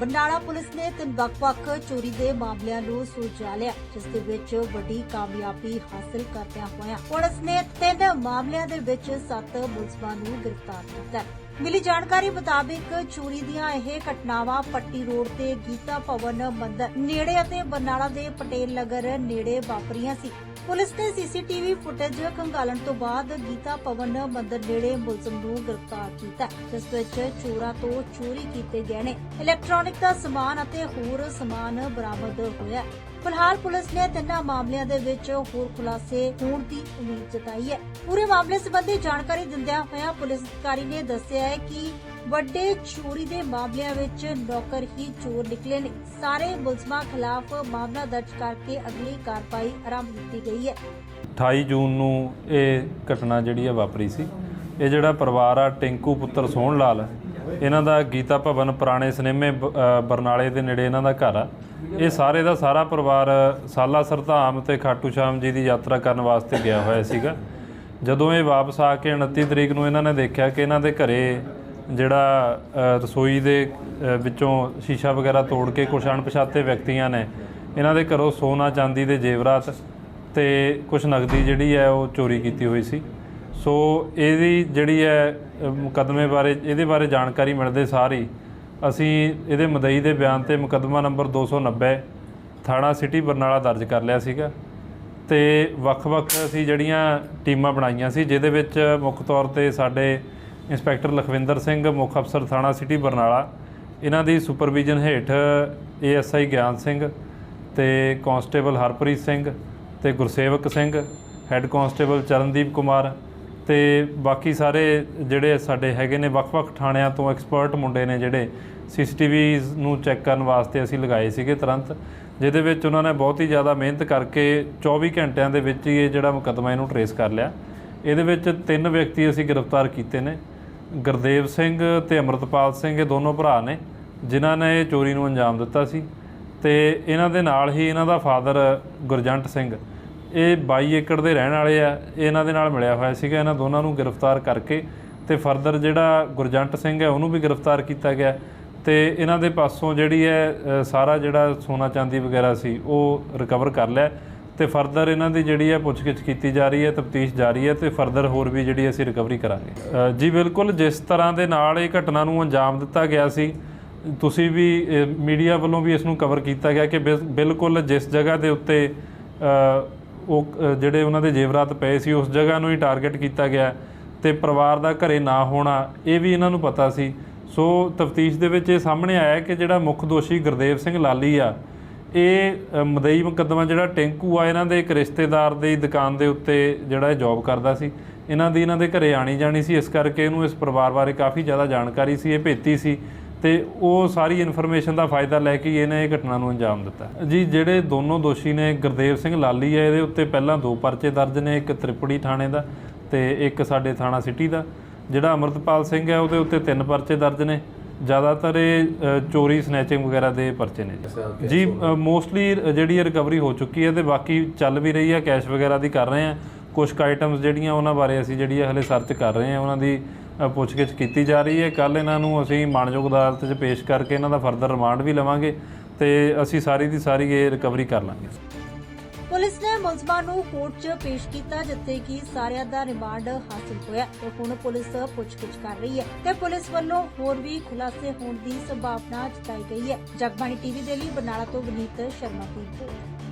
Bandala police ਨੇ ਤਿੰਨ ਵੱਖ-ਵੱਖ ਚੋਰੀ ਦੇ ਮਾਮਲਿਆਂ ਨੂੰ ਸੁਲਝਾ ਲਿਆ, ਜਿਸ ਦੇ ਵਿੱਚ ਵੱਡੀ ਕਾਮਯਾਬੀ ਹਾਸਲ ਕਰਦਿਆਂ ਹੋਇਆ ਪੁਲਿਸ ਨੇ ਤਿੰਨ ਮਾਮਲਿਆਂ ਦੇ ਵਿੱਚ ਸੱਤ ਮੁਲਜ਼ਮਾਂ ਨੂੰ ਗ੍ਰਿਫਤਾਰ ਕੀਤਾ। ਮਿਲੀ ਜਾਣਕਾਰੀ ਮੁਤਾਬਿਕ ਚੋਰੀ ਦੀਆਂ ਇਹ ਘਟਨਾਵਾਂ ਪੱਟੀ ਰੋਡ ਤੇ ਗੀਤਾ ਭਵਨ ਮੰਦਰ ਨੇੜੇ ਅਤੇ ਬਰਨਾਲਾ ਦੇ ਪਟੇਲ ਨਗਰ ਨੇੜੇ ਵਾਪਰੀਆਂ ਸੀ। ਪੁਲਿਸ ਨੇ ਸੀਸੀਟੀਵੀ ਫੁਟੇਜ ਖੰਗਾਲਣ ਤੋਂ ਬਾਅਦ ਗੀਤਾ ਭਵਨ ਮੰਦਰ ਨੇੜੇ ਮੁਲਜ਼ਮ ਨੂੰ ਗ੍ਰਿਫਤਾਰ ਕੀਤਾ, ਜਿਸ ਵਿੱਚ ਚੋਰਾਂ ਤੋਂ ਚੋਰੀ ਕੀਤੇ ਗਏ ਨੇ। ਇਲੈਕਟ੍ਰੋਨਿਕ ਦਾ ਸਮਾਨ ਅਤੇ ਹੋਰ ਸਮਾਨ ਬਰਾਮਦ ਹੋਇਆ। ਫਿਲਹਾਲ ਪੁਲਿਸ ਨੇ ਤਿੰਨਾਂ ਮਾਮਲਿਆਂ ਦੇ ਵਿੱਚ ਹੋਰ ਖੁਲਾਸੇ ਹੋਣ ਦੀ ਉਮੀਦ ਜਤਾਈ ਹੈ। ਪੂਰੇ ਮਾਮਲੇ ਸੰਬੰਧੀ ਜਾਣਕਾਰੀ ਦਿੰਦਿਆਂ ਹੋਇਆ ਪੁਲਿਸ ਅਧਿਕਾਰੀ ਨੇ ਦੱਸਿਆ ਹੈ ਕਿ ਵੱਡੇ ਚੋਰੀ ਦੇ ਮਾਮਲਿਆਂ ਵਿੱਚ ਨੌਕਰ ਹੀ ਚੋਰ ਨਿਕਲੇ ਨੇ। ਸਾਰੇ ਮੁਲਜ਼ਮਾਂ ਖਿਲਾਫ ਮਾਮਲਾ ਦਰਜ ਕਰਕੇ ਅਗਲੀ ਕਾਰਵਾਈ ਆਰੰਭ ਕੀਤੀ ਗਈ ਹੈ। 28 ਜੂਨ ਨੂੰ ਇਹ ਘਟਨਾ ਜਿਹੜੀ ਆ ਵਾਪਰੀ ਸੀ। ਇਹ ਜਿਹੜਾ ਪਰਿਵਾਰ ਆ, ਟਿੰਕੂ ਪੁੱਤਰ ਸੋਹਣ ਲਾਲ ਇਹਨਾਂ ਦਾ ਗੀਤਾ ਭਵਨ ਪੁਰਾਣੇ ਸਿਨੇਮੇ ਬਰਨਾਲੇ ਦੇ ਨੇੜੇ ਇਹਨਾਂ ਦਾ ਘਰ ਆ। ਇਹ ਸਾਰੇ ਦਾ ਸਾਰਾ ਪਰਿਵਾਰ ਸਾਲਾ ਸਰਧਾਮ ਤੇ ਖਾਟੂ ਸ਼ਾਮ ਜੀ ਦੀ ਯਾਤਰਾ ਕਰਨ ਵਾਸਤੇ ਗਿਆ ਹੋਇਆ ਸੀਗਾ। ਜਦੋਂ ਇਹ ਵਾਪਸ ਆ ਕੇ 29 ਤਰੀਕ ਨੂੰ ਇਹਨਾਂ ਨੇ ਦੇਖਿਆ ਕਿ ਇਹਨਾਂ ਦੇ ਘਰੇ ਜਿਹੜਾ ਰਸੋਈ ਦੇ ਵਿੱਚੋਂ ਸ਼ੀਸ਼ਾ ਵਗੈਰਾ ਤੋੜ ਕੇ ਕੁਝ ਅਣਪਛਾਤੇ ਵਿਅਕਤੀਆਂ ਨੇ ਇਹਨਾਂ ਦੇ ਘਰੋਂ ਸੋਨਾ ਚਾਂਦੀ ਦੇ ਜੇਵਰਾਤ ਤੇ ਕੁਝ ਨਗਦੀ ਜਿਹੜੀ ਹੈ ਉਹ ਚੋਰੀ ਕੀਤੀ ਹੋਈ ਸੀ। ਸੋ ਇਹਦੀ ਜਿਹੜੀ ਹੈ ਅ, ਮੁਕੱਦਮੇ ਬਾਰੇ ਇਹਦੇ ਬਾਰੇ ਜਾਣਕਾਰੀ ਮਿਲਦੇ ਸਾਰੀ ਅਸੀਂ ਇਹਦੇ ਮਦਈ ਦੇ ਬਿਆਨ ਤੇ ਮੁਕੱਦਮਾ ਨੰਬਰ 290 ਥਾਣਾ ਸਿਟੀ ਬਰਨਾਲਾ ਦਰਜ ਕਰ ਲਿਆ ਸੀਗਾ। ਤੇ ਵੱਖ-ਵੱਖ ਅਸੀਂ ਜਿਹੜੀਆਂ ਟੀਮਾਂ ਬਣਾਈਆਂ ਸੀ ਜਿਹਦੇ ਵਿੱਚ ਮੁੱਖ ਤੌਰ ਤੇ ਸਾਡੇ ਇੰਸਪੈਕਟਰ ਲਖਵਿੰਦਰ ਸਿੰਘ, ਮੁੱਖ ਅਫਸਰ ਥਾਣਾ ਸਿਟੀ ਬਰਨਾਲਾ। ਇਹਨਾਂ ਦੀ ਸੁਪਰਵਿਜ਼ਨ ਹੇਠ ਏਐਸਆਈ ਗਿਆਨ ਸਿੰਘ ਤੇ ਕਾਂਸਟੇਬਲ ਹਰਪ੍ਰੀਤ ਸਿੰਘ ਤੇ ਗੁਰਸੇਵਕ ਸਿੰਘ, ਹੈੱਡ ਕਾਂਸਟੇਬਲ ਚਰਨਦੀਪ ਕੁਮਾਰ ਤੇ ਬਾਕੀ ਸਾਰੇ ਜਿਹੜੇ ਸਾਡੇ ਹੈਗੇ ਨੇ ਵੱਖ-ਵੱਖ ਥਾਣਿਆਂ ਤੋਂ ਐਕਸਪਰਟ ਮੁੰਡੇ ਨੇ ਜਿਹੜੇ ਸੀਸੀਟੀਵੀਜ਼ ਨੂੰ ਚੈੱਕ ਕਰਨ ਵਾਸਤੇ ਅਸੀਂ ਲਗਾਏ ਸੀਗੇ ਤੁਰੰਤ, ਜਿਹਦੇ ਵਿੱਚ ਉਹਨਾਂ ਨੇ ਬਹੁਤ ਹੀ ਜ਼ਿਆਦਾ ਮਿਹਨਤ ਕਰਕੇ 24 ਘੰਟਿਆਂ ਦੇ ਵਿੱਚ ਹੀ ਇਹ ਜਿਹੜਾ ਮੁਕੱਦਮਾ ਇਹਨੂੰ ਟਰੇਸ ਕਰ ਲਿਆ। ਇਹਦੇ ਵਿੱਚ ਤਿੰਨ ਵਿਅਕਤੀ ਅਸੀਂ ਗ੍ਰਿਫਤਾਰ ਕੀਤੇ ਨੇ। ਗੁਰਦੇਵ ਸਿੰਘ ਤੇ ਅਮਰਤਪਾਲ ਸਿੰਘ ਇਹ ਦੋਨੋਂ ਭਰਾ ਨੇ, ਜਿਨ੍ਹਾਂ ਨੇ ਇਹ ਚੋਰੀ ਨੂੰ ਅੰਜਾਮ ਦਿੱਤਾ ਸੀ ਤੇ ਇਹਨਾਂ ਦੇ ਨਾਲ ਹੀ ਇਹਨਾਂ ਦਾ ਫਾਦਰ ਗੁਰਜੰਟ ਸਿੰਘ, ਇਹ 22 ਏਕੜ ਦੇ ਰਹਿਣ ਵਾਲੇ ਆ ਇਹਨਾਂ ਦੇ ਨਾਲ ਮਿਲਿਆ ਹੋਇਆ ਸੀਗਾ, ਇਹਨਾਂ ਦੋਨਾਂ ਨੂੰ ਗ੍ਰਿਫਤਾਰ ਕਰਕੇ ਤੇ ਫਰਦਰ ਜਿਹੜਾ ਗੁਰਜੰਟ ਸਿੰਘ ਹੈ ਉਹਨੂੰ ਵੀ ਗ੍ਰਿਫਤਾਰ ਕੀਤਾ ਗਿਆ ਤੇ ਇਹਨਾਂ ਦੇ ਪਾਸੋਂ ਜਿਹੜੀ ਹੈ ਸਾਰਾ ਜਿਹੜਾ ਸੋਨਾ ਚਾਂਦੀ ਵਗੈਰਾ ਸੀ ਉਹ ਰਿਕਵਰ ਕਰ ਲਿਆ। ਤੇ ਫਰਦਰ ਇਹਨਾਂ ਦੀ ਜਿਹੜੀ ਹੈ ਪੁੱਛਗਿੱਛ ਕੀਤੀ ਜਾ ਰਹੀ ਹੈ, ਤਫਤੀਸ਼ ਜਾਰੀ ਹੈ ਤੇ ਫਰਦਰ ਹੋਰ ਵੀ ਜਿਹੜੀ ਅਸੀਂ ਰਿਕਵਰੀ ਕਰਾਂਗੇ। ਜੀ ਬਿਲਕੁਲ, ਜਿਸ ਤਰ੍ਹਾਂ ਦੇ ਨਾਲ ਇਹ ਘਟਨਾ ਨੂੰ ਅੰਜਾਮ ਦਿੱਤਾ ਗਿਆ ਸੀ, ਤੁਸੀਂ ਵੀ ਮੀਡੀਆ ਵੱਲੋਂ ਵੀ ਇਸ ਨੂੰ ਕਵਰ ਕੀਤਾ ਗਿਆ ਕਿ ਬਿਲ- ਬਿਲਕੁਲ ਜਿਸ ਜਗ੍ਹਾ ਦੇ ਉੱਤੇ ਉਹ ਜਿਹੜੇ ਉਹਨਾਂ ਦੇ ਜੇਵਰਾਤ ਪਏ ਸੀ, ਉਸ ਜਗ੍ਹਾ ਨੂੰ ਹੀ ਟਾਰਗੇਟ ਕੀਤਾ ਗਿਆ ਤੇ ਪਰਿਵਾਰ ਦਾ ਘਰੇ ਨਾ ਹੋਣਾ, ਇਹ ਵੀ ਇਹਨਾਂ ਨੂੰ ਪਤਾ ਸੀ। ਸੋ ਤਫਤੀਸ਼ ਦੇ ਵਿੱਚ ਇਹ ਸਾਹਮਣੇ ਆਇਆ ਕਿ ਜਿਹੜਾ ਮੁੱਖ ਦੋਸ਼ੀ ਗੁਰਦੇਵ ਸਿੰਘ ਲਾਲੀ ਆ ਇਹ ਮਦਈ ਮੁਕੱਦਮਾ ਜਿਹੜਾ ਟੈਂਕੂ ਆ, ਇਹਨਾਂ ਦੇ ਇੱਕ ਰਿਸ਼ਤੇਦਾਰ ਦੀ ਦੁਕਾਨ ਦੇ ਉੱਤੇ ਜਿਹੜਾ ਇਹ ਜੌਬ ਕਰਦਾ ਸੀ। ਇਹਨਾਂ ਦੀ ਇਹਨਾਂ ਦੇ ਘਰੇ ਆਣੀ ਜਾਣੀ ਸੀ, ਇਸ ਕਰਕੇ ਇਹਨੂੰ ਇਸ ਪਰਿਵਾਰ ਬਾਰੇ ਕਾਫੀ ਜ਼ਿਆਦਾ ਜਾਣਕਾਰੀ ਸੀ, ਇਹ ਭੇਤੀ ਸੀ। ਤੇ ਉਹ ਸਾਰੀ ਇਨਫੋਰਮੇਸ਼ਨ ਦਾ ਫਾਇਦਾ ਲੈ ਕੇ ਇਹਨੇ ਇਹ ਘਟਨਾ ਨੂੰ ਅੰਜਾਮ ਦਿੱਤਾ। ਜੀ, ਜਿਹੜੇ ਦੋਨੋਂ ਦੋਸ਼ੀ ਨੇ, ਗੁਰਦੇਵ ਸਿੰਘ ਲਾਲੀ ਹੈ ਇਹਦੇ ਉੱਤੇ ਪਹਿਲਾਂ ਦੋ ਪਰਚੇ ਦਰਜ ਨੇ, ਇੱਕ ਤ੍ਰਿਪੜੀ ਥਾਣੇ ਦਾ ਤੇ ਇੱਕ ਸਾਡੇ ਥਾਣਾ ਸਿਟੀ ਦਾ। ਜਿਹੜਾ ਅਮਰਤਪਾਲ ਸਿੰਘ ਹੈ ਉਹਦੇ ਉੱਤੇ ਤਿੰਨ ਪਰਚੇ ਦਰਜ ਨੇ। ਜ਼ਿਆਦਾਤਰ ਇਹ ਅ, ਚੋਰੀ ਸਨੈਚਿੰਗ ਵਗੈਰਾ ਦੇ ਪਰਚੇ ਨੇ ਜੀ। ਜੀ ਮੋਸਟਲੀ ਜਿਹੜੀ ਰਿਕਵਰੀ ਹੋ ਚੁੱਕੀ ਹੈ ਤੇ ਬਾਕੀ ਚੱਲ ਵੀ ਰਹੀ ਹੈ ਕੈਸ਼ ਵਗੈਰਾ ਦੀ ਕਰ ਰਹੇ ਹਾਂ। ਕੁਝ ਆਈਟਮਸ ਜਿਹੜੀਆਂ ਉਹਨਾਂ ਬਾਰੇ ਅਸੀਂ ਜਿਹੜੀ ਹੈ ਹਲੇ ਸਰਚ ਕਰ ਰਹੇ ਹਾਂ ਉਹਨਾਂ ਦੀ ਅ, ਪੁੱਛਗਿੱਛ ਕੀਤੀ ਜਾ ਰਹੀ ਹੈ। ਕੱਲ ਇਹਨਾਂ ਨੂੰ ਅਸੀਂ ਮਾਣਯੋਗ ਅਦਾਲਤ 'ਚ ਪੇਸ਼ ਕਰਕੇ ਇਹਨਾਂ ਦਾ ਫਰਦਰ ਰਿਮਾਂਡ ਵੀ ਲਵਾਂਗੇ ਤੇ ਅਸੀਂ ਸਾਰੀ ਦੀ ਸਾਰੀ ਇਹ ਰਿਕਵਰੀ ਕਰ ਲਾਂਗੇ। ਪੁਲਿਸ ਨੇ ਮੁਲਜ਼ਮਾਂ ਨੂੰ ਕੋਰਟ 'ਚ ਪੇਸ਼ ਕੀਤਾ, ਜਿੱਥੇ ਕਿ ਸਾਰਿਆਂ ਦਾ ਰਿਮਾਂਡ ਹਾਸਲ ਹੋਇਆ ਤੇ ਹੁਣ ਪੁਲਿਸ ਪੁੱਛਗਿੱਛ ਕਰ ਰਹੀ ਹੈ ਤੇ ਪੁਲਿਸ ਵੱਲੋਂ ਹੋਰ ਵੀ ਖੁਲਾਸੇ ਹੋਣ ਦੀ ਸੰਭਾਵਨਾ ਜਤਾਈ ਗਈ ਹੈ। ਜਗਬਾਣੀ ਟੀਵੀ ਦੇ ਲਈ ਬਰਨਾਲਾ ਤੋਂ ਵਿਨੀਤ ਸ਼ਰਮਾ ਦੀ ਰਿਪੋਰਟ।